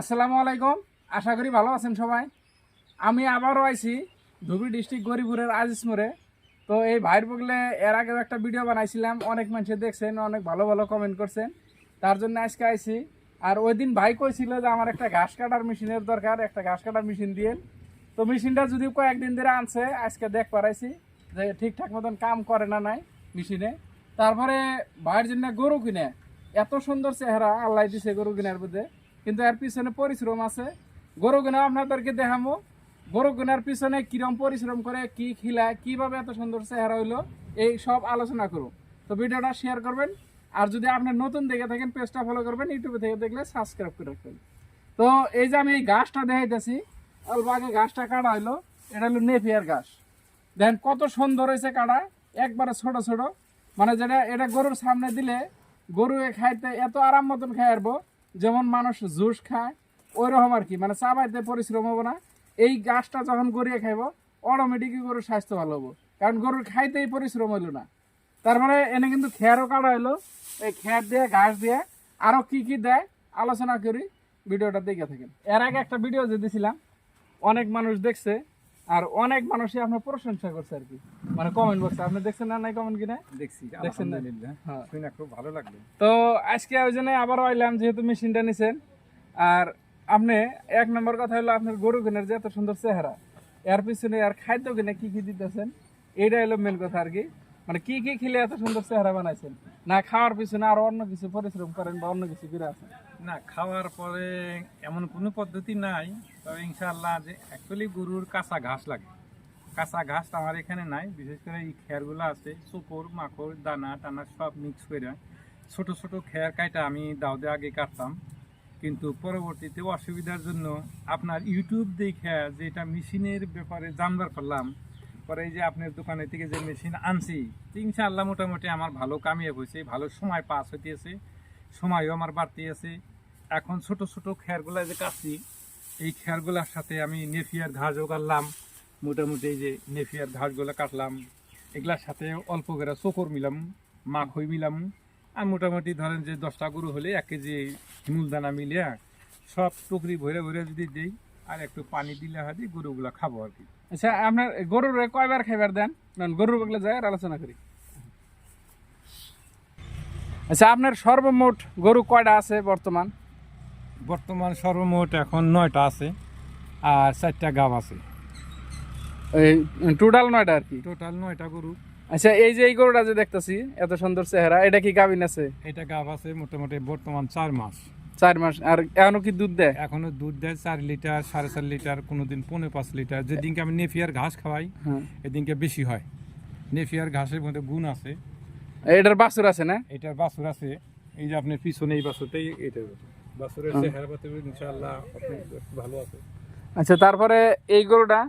আসসালামু আলাইকুম। আশা করি ভালো আছেন সবাই। আমি আবারও আইছি ধুবড়ি ডিস্ট্রিক্ট গরিপুরের আজিজ মোড়ে। তো এই ভাইয়ের বগলে এর আগেও একটা ভিডিও বানাইছিলাম। অনেক মানুষে দেখছেন, অনেক ভালো ভালো কমেন্ট করছেন। তার জন্য আজকে আইছি। আর ওই দিন ভাই কইছিল যে আমার একটা ঘাস কাটার মেশিনের দরকার, একটা ঘাস কাটার মেশিন দিয়ে তো মেশিনটা যদি কয়েকদিন ধরে আনছে, আজকে দেখ পারাইছি যে ঠিকঠাক মতন কাম করে না নাই মেশিনে। তারপরে ভাইয়ের জন্য গরু কিনে, এত সুন্দর চেহারা, আল্লাহ দিছে গরু কিনার মধ্যে। কিন্তু এর পিছনে পরিশ্রম আছে। গরু কিনা আপনাদেরকে দেখামো। গরু কেনার পিছনে কিরম পরিশ্রম করে, কি খিলায়, কীভাবে এত সুন্দর চেহারা হইল, এই সব আলোচনা করুন তো ভিডিওটা শেয়ার করবেন। আর যদি আপনি নতুন দেখে থাকেন, পেজটা ফলো করবেন ইউটিউবে থেকে দেখলে সাবস্ক্রাইব করে রাখবেন। তো এই যে আমি এই গাছটা দেখাইতেছি, অল্প আগে গাছটা কাটা হইল, এটা হলো নেপিয়ার গাছ। দেখেন কত সুন্দর হয়েছে কাটা, একবারে ছোট ছোট। মানে যেটা, এটা গরুর সামনে দিলে গরু খাইতে এত আরাম মতন খাই যেমন মানুষ জুস খায় ওই রকম আর কি। মানে চাবাইতে পরিশ্রম হব না। এই গাছটা যখন গড়িয়ে খাইব অটোমেটিকই গরুর স্বাস্থ্য ভালো হব। কারণ গরুর খাইতেই পরিশ্রম হইল না। তারপরে এনে কিন্তু খেয়ারও কাটা হইল। এই খেয়ার দিয়ে, ঘাস দিয়ে আরও কি কি দেয়, আলোচনা করি। ভিডিওটা দেখে থাকেন। এর আগে একটা ভিডিও যে দিছিলাম, অনেক মানুষ দেখছে। আর অনেক মানুষই আপনার প্রশংসা করছে আর কি। মানে কমেন্ট বক্সে আপনি দেখছেন না নাই কমেন্ট কিনা দেখছি দেখছেন না? হ্যাঁ। শুনে খুব ভালো লাগল। তো আজকে ওই জন্য আবারও আইলাম যেহেতু মেশিনটা নিছেন। আর আপনি এক নম্বর কথা হলো আপনার গরু কেনার যে এত সুন্দর চেহারা এর পিছনে আর খাদ্য কিনে কি কি দিতেছেন এইটা হলো মেন কথা আর কি। মানে কি কি খেলে এত সুন্দর চেহারা বানাইছেন? না খাওয়ার পিছনে আরও অন্য কিছু পরিশ্রম করেন বা অন্য কিছু করে আছেন না খাওয়ার পরে এমন কোনো পদ্ধতি নাই। তবে ইনশাল্লাহ যে অ্যাকচুয়ালি গরুর কাঁচা ঘাস লাগে। কাঁচা ঘাস আমার এখানে নাই, বিশেষ করে এই খেরগুলো আছে সুপর মাকড়, দানা টানা সব মিক্স করে। ছোট ছোট খের কাইটা আমি দাউদে আগে কাটতাম। কিন্তু পরবর্তীতে অসুবিধার জন্য আপনার ইউটিউব দেখে যেটা মেশিনের ব্যাপারে জানবার পারলাম, পরে এই যে আপনার দোকানের থেকে যে মেশিন আনছি ইনশাআল্লাহ মোটামুটি আমার ভালো কামিয়াব হয়েছে, ভালো সময় পাস হইতেছে, সময়ও আমার বাড়তি আছে। এখন ছোট ছোট খেরগুলা যে কাটছি এই খেরগুলার সাথে আমি নেফিয়ার ঘাসও কাটলাম মোটামুটি এই যে নেফিয়ার ঘাসগুলো কাটলাম। এগুলার সাথে অল্প করে চোকর মিলাম মাখই মিলাম। আর মোটামুটি ধরেন যে দশটা গরু হলে এক কেজি হিমুল দানা মিলিয়া সব টুকরি ভরে ভরে যদি দিই, আর একটু পানি দিলে হয় গরুগুলা খাব আর কি। আচ্ছা আপনার গরুর কয়বার খাইবার দেন? গরুর বগলে যায় আর আলোচনা করি। আচ্ছা আপনার সর্বমোট গরু কয়টা আছে বর্তমান? বর্তমান সর্বমোট এখন নয়টা আছে আর চারটা গাব আছে। টোটাল নয়টা আর কি? টোটাল নয়টা গরু। আচ্ছা এই যে এই গরুটা যে দেখতেছি এত সুন্দর চেহারা এটা কি গাভিন আছে? এটা গাব আছে মোটামুটি বর্তমান চার মাস। চার মাস আর এখনও কি দুধ দেয়? এখনও দুধ দেয় চার লিটার সাড়ে চার লিটার কোনোদিন পনেরো পাঁচ লিটার। যেদিনকে আমি নেফিয়ার ঘাস খাওয়াই হ্যাঁ। এদিনকে বেশি হয়। নেফিয়ার ঘাসের মধ্যে গুণ আছে। এটার বাছুর আছে না? এটার বাছুর আছে। এই যে আপনার পিছনে এই বাছুরটাই এটা বাছুরের। চেহারা পাতে ইনশাআল্লাহ ভালো আছে আচ্ছা তারপরে এই গরুটা?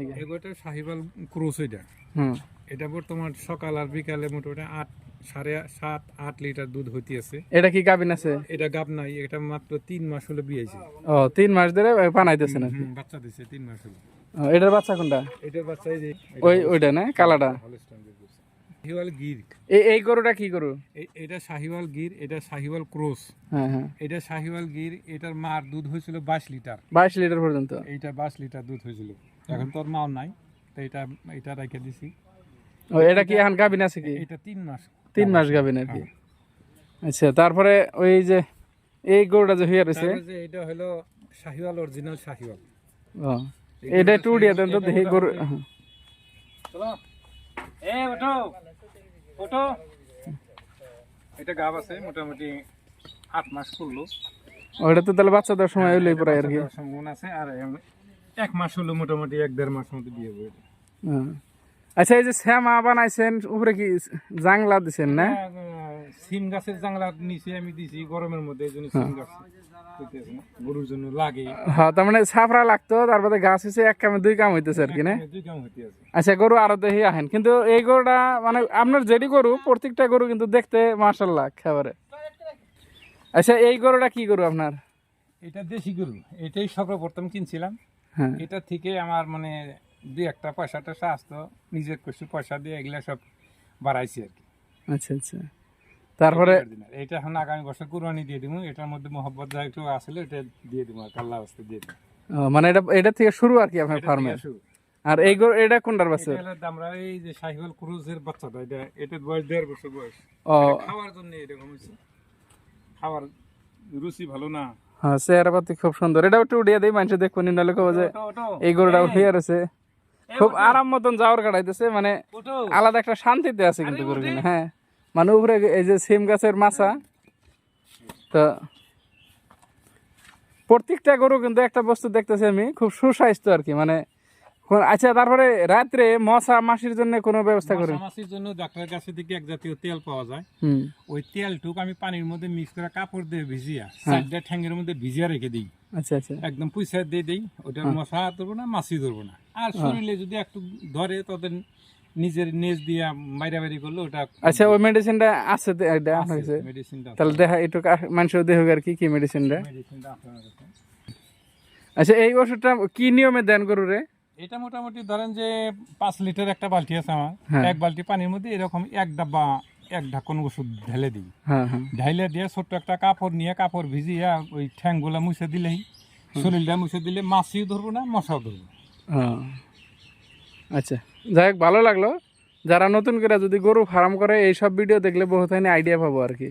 এই এগোটা সাহিবাল ক্রোস এটা। হুম। এটা বর্তমান সকাল আর বিকালে মোটামুটি আট সাড়ে সাত আট লিটার দুধ হইতেছে। এটা কি গাভিন আছে এটা গাব নাই এটা মাত্র তিন মাস হলো বিয়েছে ও তিন মাস ধরে বানাইতেছে না বাচ্চা দিছে তিন মাস হলো। এটার বাচ্চা কোনটা? এটার বাচ্চা এই যে ওই ওইটা না কালাটা। শাহিওয়াল গির। এই এই গরুটা কি গরু? এটা শাহিওয়াল গির এটা শাহিওয়াল ক্রোস। হ্যাঁ হ্যাঁ। এটা শাহিওয়াল গির এটার মার দুধ হয়েছিল বাইশ লিটার। বাইশ লিটার পর্যন্ত? এইটা বাইশ লিটার দুধ হয়েছিল। এখন তোর মাও নাই তো এটা এটা রেখে দিছি। ও এটা কি এখন গাভিন আছে কি? এটা তিন মাস। তিন মাস গাভিন আর কি। আচ্ছা তারপরে ওই যে এই গরুটা যে হয়ে রয়েছে? যে এটা হলো শাহিওয়াল অরিজিনাল শাহিওয়াল ও এটা একটু উড়িয়ে দেন তো দেখি গরু হ্যাঁ। চলো। এ ওঠো। ওঠো এটা গাব আছে মোটামুটি আট মাস করল ওইটা তো তাহলে বাচ্চা দেওয়ার সময় হইলেই পড়ায় আর কি। সম্ভাবনা আছে আর এক মাস হলো মোটামুটি এক দেড় মাস মধ্যে বিয়ে হবে হ্যাঁ। আচ্ছা এই যে শ্যামা বানাইছেন উপরে কি জাংলা দিছেন না? হ্যাঁ, সিম গাছের জাংলা নিচে আমি দিছি গরমের মধ্যে এই জন্য সিম গাছ। হইতেছে না। গরুর জন্য লাগে। হ্যাঁ তার মানে সাফরা লাগতো তারপরে গাছ হয়েছে এক কামে দুই কাম হইতেছে আর কি না? দুই কাম হইতে আছে আচ্ছা গরু আরও দেখি আহেন। কিন্তু এই গরুটা মানে আপনার যেটি গরু প্রত্যেকটা গরু কিন্তু দেখতে মার্শাল্লাহ খাবারে। আচ্ছা এই গরুটা কি গরু আপনার? এটা দেশি গরু এটাই সর্বপ্রথম কিনছিলাম। হ্যাঁ। এটা থেকে আমার মানে দুই একটা পয়সা টয়সা আসতো নিজের কিছু পয়সা দিয়ে এগুলা সব বাড়াইছি আর কি। আচ্ছা আচ্ছা। তারপরে এটা এখন আগামী বছর কুরবানি দিয়ে দিব। এটার মধ্যে মোহব্বত যা একটু আসলে এটা দিয়ে দিব দিয়ে দিব। মানে এটা এটা থেকে শুরু আর কি আপনার শুরু। আর এই এটা কোনটার বাচ্চা? এটা আমরা এই যে সাহিওয়াল ক্রুজের বাচ্চাটা এটা বয়স দেড় বছর বয়স। ও। খাওয়ার জন্য এরকম হয়েছে। খাওয়ার রুচি ভালো না। হ্যাঁ চেহারা পাতি খুব সুন্দর। এটা একটু উঠিয়ে দিই মানুষ দেখব নি নাহলে কবে যে। এই গরুটা উঠিয়ে রয়েছে খুব আরাম মতন যাওয়ার কাটাইতেছে মানে আলাদা একটা শান্তিতে আছে কিন্তু গরু হ্যাঁ। মানে উপরে এই যে সিম গাছের মাছা তো প্রত্যেকটা গরু কিন্তু একটা বস্তু দেখতেছি আমি খুব সুস্বাস্থ্য আর কি মানে আচ্ছা তারপরে রাত্রে মশা মাসির জন্য কোনো ব্যবস্থা করি মশামাছির জন্য ডাক্তারের কাছে থেকে এক জাতীয় তেল পাওয়া যায়। ওই তেলটুক আমি পানির মধ্যে মিক্স করে কাপড় দিয়ে ভিজিয়া সাইডটা ঠ্যাঙ্গের মধ্যে ভিজিয়া রেখে দিই। আচ্ছা আচ্ছা। একদম পয়সা দিয়ে দিই ওটা মশা ধরবো না মাছি ধরবো না। আর শরীরে যদি একটু ধরে তাদের নিজের নেজ দিয়ে মাইরা বাড়ি করল ওটা আচ্ছা ওই মেডিসিনটা আছে এটা আপনার কাছে? মেডিসিনটা তাহলে দেখা একটু মানুষের দেহ আর কি কি মেডিসিনটা মেডিসিনটা আচ্ছা এই ওষুধটা কি নিয়মে দেন গরুরে? এটা মোটামুটি ধরেন যে পাঁচ লিটার একটা বালতি আছে আমার। হ্যাঁ। এক বালতি পানির মধ্যে এরকম এক ডাব্বা এক ঢাকন ওষুধ ঢেলে দিই। হ্যাঁ হ্যাঁ। ঢাইলে দিয়ে ছোট্ট একটা কাপড় নিয়ে কাপড় ভিজিয়ে ওই ঠ্যাংগুলা মুছে দিলেই শরীরটা মুছে দিলে মাছিও ধরবো না মশাও ধরবো। আচ্ছা। যাই হোক ভালো লাগল। যারা নতুন করে যদি গরু ফার্ম করে, এইসব ভিডিও দেখলে বহুত আইডিয়া পাবো আর কি।